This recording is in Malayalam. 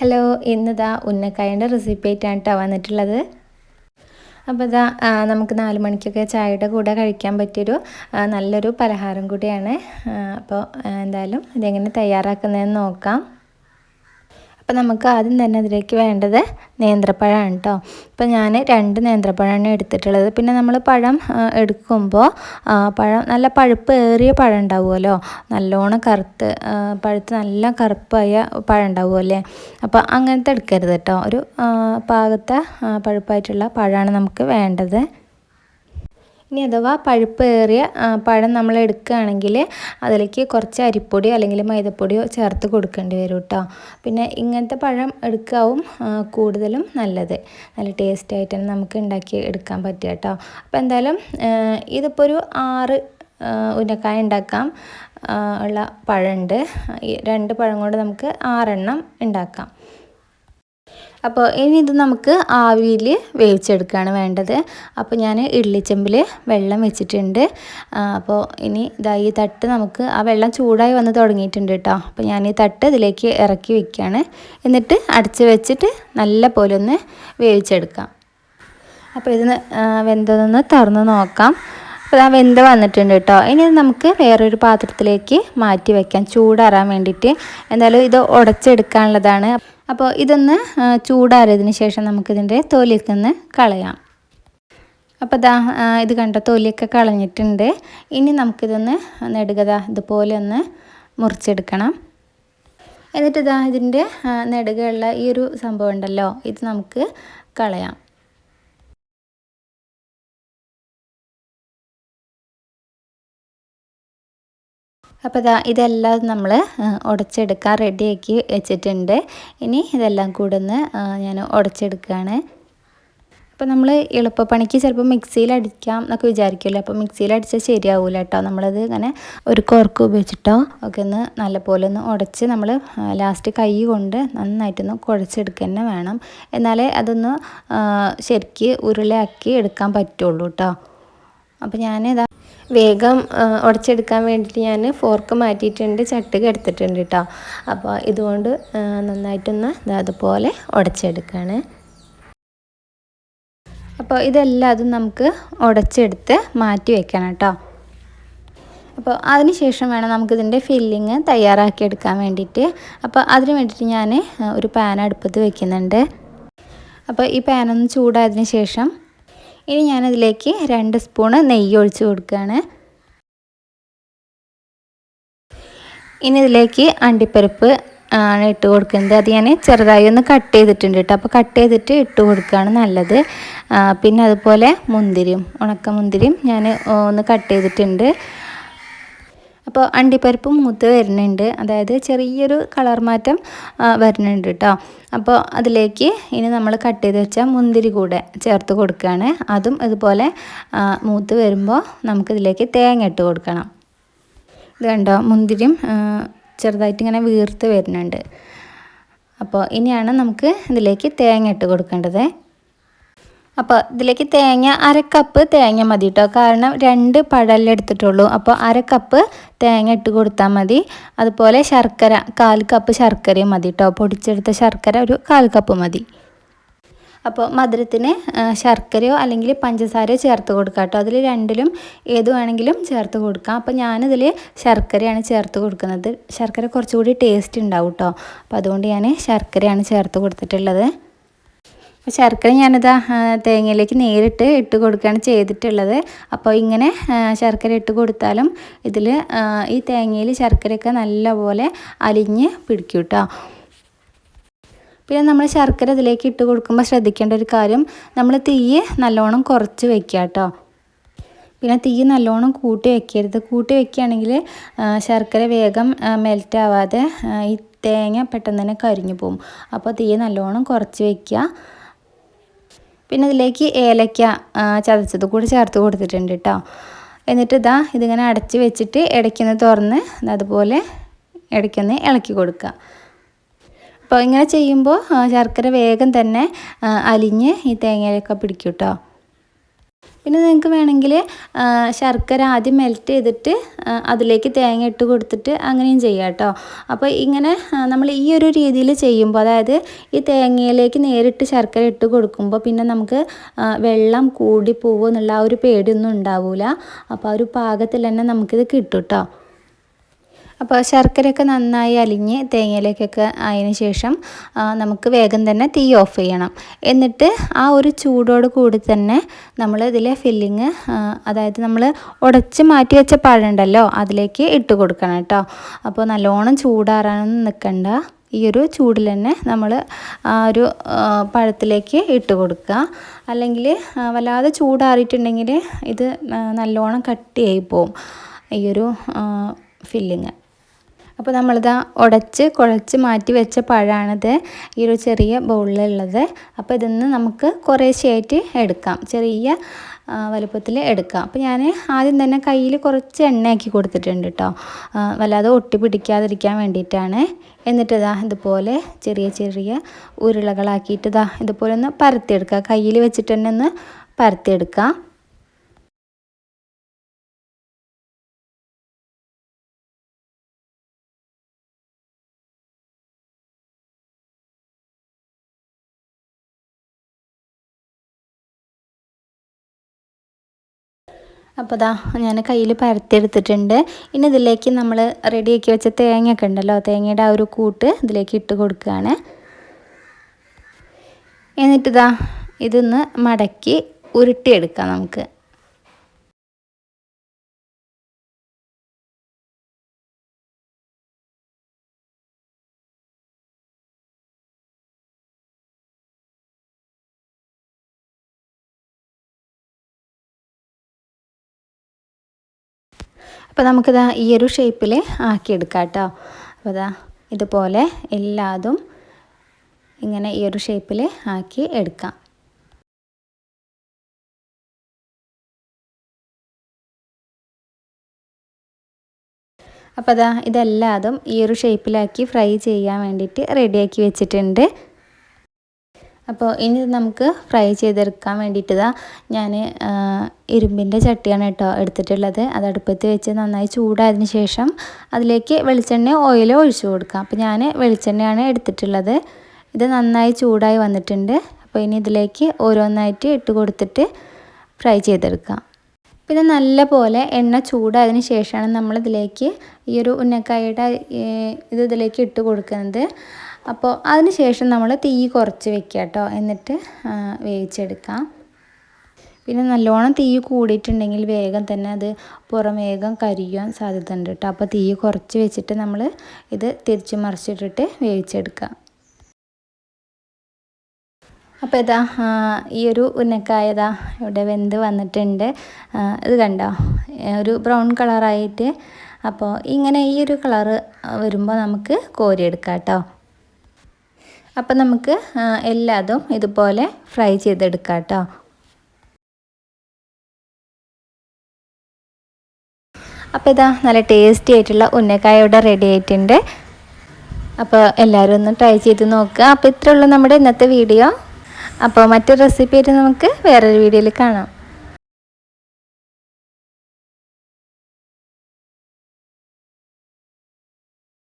ഹലോ ഇന്നിതാ ഉന്നക്കായന്റെ റെസിപ്പി ആയിട്ടാണ് കേട്ടോ വന്നിട്ടുള്ളത്. അപ്പോൾ ഇതാ നമുക്ക് നാല് മണിക്കൊക്കെ ചായയുടെ കൂടെ കഴിക്കാൻ പറ്റിയൊരു നല്ലൊരു പലഹാരം കൂടിയാണ്. അപ്പോൾ എന്തായാലും ഇതെങ്ങനെ തയ്യാറാക്കുന്നതെന്ന് നോക്കാം. അപ്പോൾ നമുക്ക് ആദ്യം തന്നെ അതിലേക്ക് വേണ്ടത് നേന്ത്രപ്പഴമാണ് കേട്ടോ. അപ്പോൾ ഞാൻ രണ്ട് നേന്ത്രപ്പഴമാണ് എടുത്തിട്ടുള്ളത്. പിന്നെ നമ്മൾ പഴം എടുക്കുമ്പോൾ പഴം നല്ല പഴുപ്പ് ഏറിയ പഴം ഉണ്ടാവുമല്ലോ. നല്ലോണം കറുത്ത് പഴുത്ത് നല്ല കറുപ്പായ പഴം ഉണ്ടാവുമല്ലേ. അപ്പോൾ അങ്ങനത്തെ എടുക്കരുത് കേട്ടോ. ഒരു പാകത്തെ പഴുപ്പായിട്ടുള്ള പഴമാണ് നമുക്ക് വേണ്ടത്. ഇനി അഥവാ പഴുപ്പ് ഏറിയ പഴം നമ്മൾ എടുക്കുകയാണെങ്കിൽ അതിലേക്ക് കുറച്ച് അരിപ്പൊടിയോ അല്ലെങ്കിൽ മൈദപ്പൊടിയോ ചേർത്ത് കൊടുക്കേണ്ടി വരും കേട്ടോ പിന്നെ ഇങ്ങനത്തെ പഴം എടുക്കാവും കൂടുതലും നല്ലത്. നല്ല ടേസ്റ്റ് ആയിട്ട് തന്നെ നമുക്ക് ഉണ്ടാക്കി എടുക്കാൻ പറ്റുക കേട്ടോ അപ്പോൾ എന്തായാലും ഇതിപ്പോൾ ഒരു ആറ് ഉന്നക്കായ ഉണ്ടാക്കാം. ഉള്ള പഴമുണ്ട് രണ്ട് പഴം കൊണ്ട് നമുക്ക് ആറെണ്ണം ഉണ്ടാക്കാം. അപ്പോൾ ഇനി ഇത് നമുക്ക് ആവിയിൽ വേവിച്ചെടുക്കുകയാണ് വേണ്ടത്. അപ്പോൾ ഞാൻ ഇഡ്ലിച്ചെമ്പിൽ വെള്ളം വെച്ചിട്ടുണ്ട്. അപ്പോൾ ഇനി ഇതാ ഈ തട്ട് നമുക്ക് ആ വെള്ളം ചൂടായി വന്ന് തുടങ്ങിയിട്ടുണ്ട് കേട്ടോ. അപ്പോൾ ഞാൻ ഈ തട്ട് ഇതിലേക്ക് ഇറക്കി വെക്കുകയാണ്. എന്നിട്ട് അടച്ച് വെച്ചിട്ട് നല്ല പോലെ ഒന്ന് വേവിച്ചെടുക്കാം. അപ്പോൾ ഇതിന് വെന്തതൊന്ന് തുറന്ന് നോക്കാം. ആ വെന്ത് വന്നിട്ടുണ്ട് കേട്ടോ ഇനി നമുക്ക് വേറൊരു പാത്രത്തിലേക്ക് മാറ്റി വയ്ക്കാം ചൂടാറാൻ വേണ്ടിയിട്ട്. എന്തായാലും ഇത് ഉടച്ചെടുക്കാനുള്ളതാണ്. അപ്പോൾ ഇതൊന്ന് ചൂടാറിയതിന് ശേഷം നമുക്കിതിന്റെ തൊലിയൊക്കെ ഒന്ന് കളയാം. അപ്പോൾ ദാ ഇത് കണ്ട തൊലിയൊക്കെ കളഞ്ഞിട്ടുണ്ട്. ഇനി നമുക്കിതൊന്ന് നെടുകത ഇതുപോലെ ഒന്ന് മുറിച്ചെടുക്കണം. എന്നിട്ട് ഇതാ ഇതിന്റെ നെടുകയുള്ള ഈ ഒരു സംഭവം ഉണ്ടല്ലോ ഇത് നമുക്ക് കളയാം. അപ്പോൾ ഇതാ ഇതെല്ലാം നമ്മൾ ഉടച്ചെടുക്കാൻ റെഡിയാക്കി വെച്ചിട്ടുണ്ട്. ഇനി ഇതെല്ലാം കൂടെ ഒന്ന് ഞാൻ ഉടച്ചെടുക്കുകയാണ്. അപ്പോൾ നമ്മൾ എളുപ്പപ്പണിക്ക് ചിലപ്പോൾ മിക്സിയിൽ അടിക്കാം എന്നൊക്കെ വിചാരിക്കുമല്ലോ. അപ്പോൾ മിക്സിയിൽ അടിച്ചാൽ ശരിയാവില്ല കേട്ടോ. നമ്മളത് ഇങ്ങനെ ഒരു കോർക്ക് ഉപയോഗിച്ചിട്ടോ ഒക്കെ ഒന്ന് നല്ലപോലെ ഒന്ന് ഉടച്ച് നമ്മൾ ലാസ്റ്റ് കൈ കൊണ്ട് നന്നായിട്ടൊന്ന് കുഴച്ചെടുക്കുക തന്നെ വേണം. എന്നാലേ അതൊന്ന് ശരിക്ക് ഉരുളയാക്കി എടുക്കാൻ പറ്റുള്ളൂ കേട്ടോ. അപ്പോൾ ഞാനിതാ വേഗം ഉടച്ചെടുക്കാൻ വേണ്ടിയിട്ട് ഞാൻ ഫോർക്ക് മാറ്റിയിട്ടുണ്ട് ചട്ടുക എടുത്തിട്ടുണ്ട് കേട്ടോ അപ്പോൾ ഇതുകൊണ്ട് നന്നായിട്ടൊന്ന് അതുപോലെ ഉടച്ചെടുക്കുകയാണ് അപ്പോൾ ഇതെല്ലാം നമുക്ക് ഉടച്ചെടുത്ത് മാറ്റി വെക്കണം കേട്ടോ അപ്പോൾ അതിന് ശേഷം വേണം നമുക്കിതിന്റെ ഫില്ലിങ് തയ്യാറാക്കിയെടുക്കാൻ വേണ്ടിയിട്ട്. അപ്പോൾ അതിന് വേണ്ടിയിട്ട് ഞാൻ ഒരു പാൻ അടുപ്പത്ത് വെക്കുന്നുണ്ട്. അപ്പോൾ ഈ പാനൊന്ന് ചൂടായതിന് ശേഷം ഇനി ഞാനതിലേക്ക് രണ്ട് സ്പൂണ് നെയ്യ് ഒഴിച്ച് കൊടുക്കുകയാണ്. ഇനി ഇതിലേക്ക് അണ്ടിപ്പരിപ്പ് ആണ് ഇട്ട് കൊടുക്കുന്നത്. അത് ഞാൻ ചെറുതായി ഒന്ന് കട്ട് ചെയ്തിട്ടുണ്ട് കേട്ടോ. അപ്പോൾ കട്ട് ചെയ്തിട്ട് ഇട്ട് കൊടുക്കുകയാണ് നല്ലത്. പിന്നെ അതുപോലെ മുന്തിരിയും ഉണക്ക മുന്തിരിയും ഞാൻ ഒന്ന് കട്ട് ചെയ്തിട്ടുണ്ട്. അപ്പോൾ അണ്ടിപ്പരിപ്പ് മൂത്ത് വരുന്നുണ്ട്. അതായത് ചെറിയൊരു കളർ മാറ്റം വരുന്നുണ്ട് കേട്ടോ. അപ്പോൾ അതിലേക്ക് ഇനി നമ്മൾ കട്ട് ചെയ്ത് വെച്ച മുന്തിരി കൂടെ ചേർത്ത് കൊടുക്കുകയാണ്. അതും ഇതുപോലെ മൂത്ത് വരുമ്പോൾ നമുക്കിതിലേക്ക് തേങ്ങ ഇട്ട് കൊടുക്കണം. ഇത് കണ്ടോ? മുന്തിരിയും ചെറുതായിട്ട് ഇങ്ങനെ വീർത്ത് വരുന്നുണ്ട്. അപ്പോൾ ഇനിയാണ് നമുക്ക് ഇതിലേക്ക് തേങ്ങ ഇട്ട് കൊടുക്കേണ്ടത്. അപ്പോൾ ഇതിലേക്ക് തേങ്ങ അര കപ്പ് തേങ്ങ മതി കേട്ടോ കാരണം രണ്ട് പഴല്ലേ എടുത്തിട്ടുള്ളൂ. അപ്പോൾ അര കപ്പ് തേങ്ങ ഇട്ട് കൊടുത്താൽ മതി. അതുപോലെ ശർക്കര കാൽ കപ്പ് ശർക്കരയും മതി കേട്ടോ പൊടിച്ചെടുത്ത ശർക്കര ഒരു കാൽ കപ്പ് മതി. അപ്പോൾ മധുരത്തിന് ശർക്കരയോ അല്ലെങ്കിൽ പഞ്ചസാരയോ ചേർത്ത് കൊടുക്കാം കേട്ടോ അതിൽ രണ്ടിലും ഏത് വേണമെങ്കിലും ചേർത്ത് കൊടുക്കാം. അപ്പോൾ ഞാനിതിൽ ശർക്കരയാണ് ചേർത്ത് കൊടുക്കുന്നത്. ശർക്കര കുറച്ചുകൂടി ടേസ്റ്റ് ഉണ്ടാവും കേട്ടോ അപ്പോൾ അതുകൊണ്ട് ഞാൻ ശർക്കരയാണ് ചേർത്ത് കൊടുത്തിട്ടുള്ളത്. അപ്പോൾ ശർക്കര ഞാനിതാ തേങ്ങയിലേക്ക് നേരിട്ട് ഇട്ട് കൊടുക്കുകയാണ് ചെയ്തിട്ടുള്ളത്. അപ്പോൾ ഇങ്ങനെ ശർക്കര ഇട്ട് കൊടുത്താലും ഇതിൽ ഈ തേങ്ങയിൽ ശർക്കരയൊക്കെ നല്ലപോലെ അലിഞ്ഞ് പിടിക്കും കേട്ടോ പിന്നെ നമ്മൾ ശർക്കര ഇതിലേക്ക് ഇട്ട് കൊടുക്കുമ്പോൾ ശ്രദ്ധിക്കേണ്ട ഒരു കാര്യം നമ്മൾ തീയ് നല്ലോണം കുറച്ച് വെക്കുക കേട്ടോ പിന്നെ തീ നല്ലോണം കൂട്ടി വെക്കരുത്. കൂട്ടി വെക്കുകയാണെങ്കിൽ ശർക്കര വേഗം മെൽറ്റ് ആവാതെ ഈ തേങ്ങ പെട്ടെന്ന് തന്നെ കരിഞ്ഞു പോകും. അപ്പോൾ തീ നല്ലോണം കുറച്ച് വെക്കുക. പിന്നെ ഇതിലേക്ക് ഏലക്ക ചതച്ചത് കൂടി ചേർത്ത് കൊടുത്തിട്ടുണ്ട് കേട്ടോ എന്നിട്ട് ഇതാ ഇതിങ്ങനെ അടച്ച് വെച്ചിട്ട് ഇടയ്ക്കൊന്ന് തുറന്ന് അതുപോലെ ഇടയ്ക്കൊന്ന് ഇളക്കി കൊടുക്കുക അപ്പോൾ ഇങ്ങനെ ചെയ്യുമ്പോൾ ശർക്കര വേഗം തന്നെ അലിഞ്ഞ് ഈ തേങ്ങയിലൊക്കെ പിടിക്കും കേട്ടോ പിന്നെ നിങ്ങൾക്ക് വേണമെങ്കിൽ ശർക്കര ആദ്യം മെൽറ്റ് ചെയ്തിട്ട് അതിലേക്ക് തേങ്ങ ഇട്ട് കൊടുത്തിട്ട് അങ്ങനെയും ചെയ്യാം കേട്ടോ. അപ്പോൾ ഇങ്ങനെ നമ്മൾ ഈ ഒരു രീതിയിൽ ചെയ്യുമ്പോൾ അതായത് ഈ തേങ്ങയിലേക്ക് നേരിട്ട് ശർക്കര ഇട്ട് കൊടുക്കുമ്പോൾ പിന്നെ നമുക്ക് വെള്ളം കൂടി പോകുമെന്നുള്ള ആ ഒരു പേടിയൊന്നും ഉണ്ടാവില്ല അപ്പോൾ ആ ഒരു പാകത്തിൽ തന്നെ നമുക്കിത് കിട്ടും കേട്ടോ. അപ്പോൾ ശർക്കരയൊക്കെ നന്നായി അലിഞ്ഞ് തേങ്ങയിലേക്കൊക്കെ ആയതിന് ശേഷം നമുക്ക് വേഗം തന്നെ തീ ഓഫ് ചെയ്യണം. എന്നിട്ട് ആ ഒരു ചൂടോട് കൂടി തന്നെ നമ്മൾ ഇതിലെ ഫില്ലിങ് അതായത് നമ്മൾ ഉടച്ച് മാറ്റി വെച്ച പഴമുണ്ടല്ലോ അതിലേക്ക് ഇട്ട് കൊടുക്കണം കേട്ടോ. അപ്പോൾ നല്ലോണം ചൂടാറാനൊന്നും നിൽക്കണ്ട ഈ ഒരു ചൂടിൽ തന്നെ നമ്മൾ ആ ഒരു പഴത്തിലേക്ക് ഇട്ട് കൊടുക്കുക. അല്ലെങ്കിൽ വല്ലാതെ ചൂടാറിയിട്ടുണ്ടെങ്കിൽ ഇത് നല്ലോണം കട്ടിയായി പോവും. ഈ ഒരു ഫില്ലിങ്. അപ്പോൾ നമ്മളിതാ ഉടച്ച് കുഴച്ച് മാറ്റി വെച്ച പഴമാണിത്. ഈ ഒരു ചെറിയ ബൗളിലുള്ളത്. അപ്പോൾ ഇതിന്ന് നമുക്ക് കുറേശ്ശെയായിട്ട് എടുക്കാം. ചെറിയ വലുപ്പത്തിൽ എടുക്കാം. അപ്പോൾ ഞാൻ ആദ്യം തന്നെ കയ്യിൽ കുറച്ച് എണ്ണയാക്കി കൊടുത്തിട്ടുണ്ട് കേട്ടോ. വല്ലാതെ ഒട്ടി പിടിക്കാതിരിക്കാൻ വേണ്ടിയിട്ടാണ്. എന്നിട്ട് ഇതാ ഇതുപോലെ ചെറിയ ചെറിയ ഉരുളകളാക്കിയിട്ട് ഇതാ ഇതുപോലെ ഒന്ന് പരത്തിയെടുക്കുക. കയ്യിൽ വെച്ചിട്ട് തന്നെ ഒന്ന് പരത്തിയെടുക്കുക അപ്പോൾ ദാ ഞാൻ കയ്യിൽ പരത്തിയെടുത്തിട്ടുണ്ട് ഇനി ഇതിലേക്ക് നമ്മൾ റെഡിയാക്കി വെച്ച തേങ്ങയൊക്കെ ഉണ്ടല്ലോ തേങ്ങയുടെ ആ ഒരു കൂട്ട് ഇതിലേക്ക് ഇട്ട് കൊടുക്കുകയാണ്. എന്നിട്ടിതാ ഇതൊന്ന് മടക്കി ഉരുട്ടിയെടുക്കാം നമുക്ക്. അപ്പോൾ നമുക്കിത് ഈ ഒരു ഷേപ്പിൽ ആക്കിയെടുക്കാം കേട്ടോ അപ്പോൾ ഇതാ ഇതുപോലെ എല്ലാതും ഇങ്ങനെ ഈ ഒരു ഷേപ്പിൽ ആക്കി എടുക്കാം. അപ്പോൾ അതാ ഇതെല്ലാതും ഈ ഒരു ഷേപ്പിലാക്കി ഫ്രൈ ചെയ്യാൻ വേണ്ടിയിട്ട് റെഡിയാക്കി വെച്ചിട്ടുണ്ട്. അപ്പോൾ ഇനി നമുക്ക് ഫ്രൈ ചെയ്തെടുക്കാൻ വേണ്ടിയിട്ടതാണ് ഞാൻ ഇരുമ്പിന്റെ ചട്ടിയാണ് കേട്ടോ എടുത്തിട്ടുള്ളത്. അത് അടുപ്പത്ത് വെച്ച് നന്നായി ചൂടായതിന് ശേഷം അതിലേക്ക് വെളിച്ചെണ്ണ ഓയിലോ ഒഴിച്ചു കൊടുക്കാം. അപ്പോൾ ഞാൻ വെളിച്ചെണ്ണയാണ് എടുത്തിട്ടുള്ളത്. ഇത് നന്നായി ചൂടായി വന്നിട്ടുണ്ട്. അപ്പോൾ ഇനി ഇതിലേക്ക് ഓരോന്നായിട്ട് ഇട്ട് കൊടുത്തിട്ട് ഫ്രൈ ചെയ്തെടുക്കാം. പിന്നെ നല്ല പോലെ എണ്ണ ചൂടായതിന് ശേഷമാണ് നമ്മളിതിലേക്ക് ഈ ഒരു ഉന്നക്കായയുടെ ഇത് ഇതിലേക്ക് ഇട്ട് കൊടുക്കുന്നത്. അപ്പോൾ അതിന് ശേഷം നമ്മൾ തീ കുറച്ച് വെക്കുക കേട്ടോ. എന്നിട്ട് വേവിച്ചെടുക്കാം. പിന്നെ നല്ലോണം തീ കൂടിയിട്ടുണ്ടെങ്കിൽ വേഗം തന്നെ അത് പുറം വേഗം കരിയാൻ സാധ്യത ഉണ്ട് കേട്ടോ. അപ്പോൾ തീ കുറച്ച് വെച്ചിട്ട് നമ്മൾ ഇത് തിരിച്ച് മറിച്ചിട്ടിട്ട് വേവിച്ചെടുക്കാം അപ്പോൾ ഇതാ ഈ ഒരു ഉന്നക്കായതാ ഇവിടെ വെന്ത് വന്നിട്ടുണ്ട്. ഇത് കണ്ടോ? ഒരു ബ്രൗൺ കളറായിട്ട്. അപ്പോൾ ഇങ്ങനെ ഈ ഒരു കളറ് വരുമ്പോൾ നമുക്ക് കോരിയെടുക്കാം കേട്ടോ. അപ്പം നമുക്ക് എല്ലാതും ഇതുപോലെ ഫ്രൈ ചെയ്തെടുക്കാം കേട്ടോ. അപ്പോൾ ഇതാ നല്ല ടേസ്റ്റി ആയിട്ടുള്ള ഉന്നക്കായ ഇവിടെ റെഡി ആയിട്ടുണ്ട്. അപ്പോൾ എല്ലാവരും ഒന്ന് ട്രൈ ചെയ്ത് നോക്കുക. അപ്പോൾ ഇത്രയുള്ള നമ്മുടെ ഇന്നത്തെ വീഡിയോ അപ്പോൾ മറ്റൊരു റെസിപ്പി ആയിട്ട് നമുക്ക് വേറൊരു വീഡിയോയിൽ കാണാം.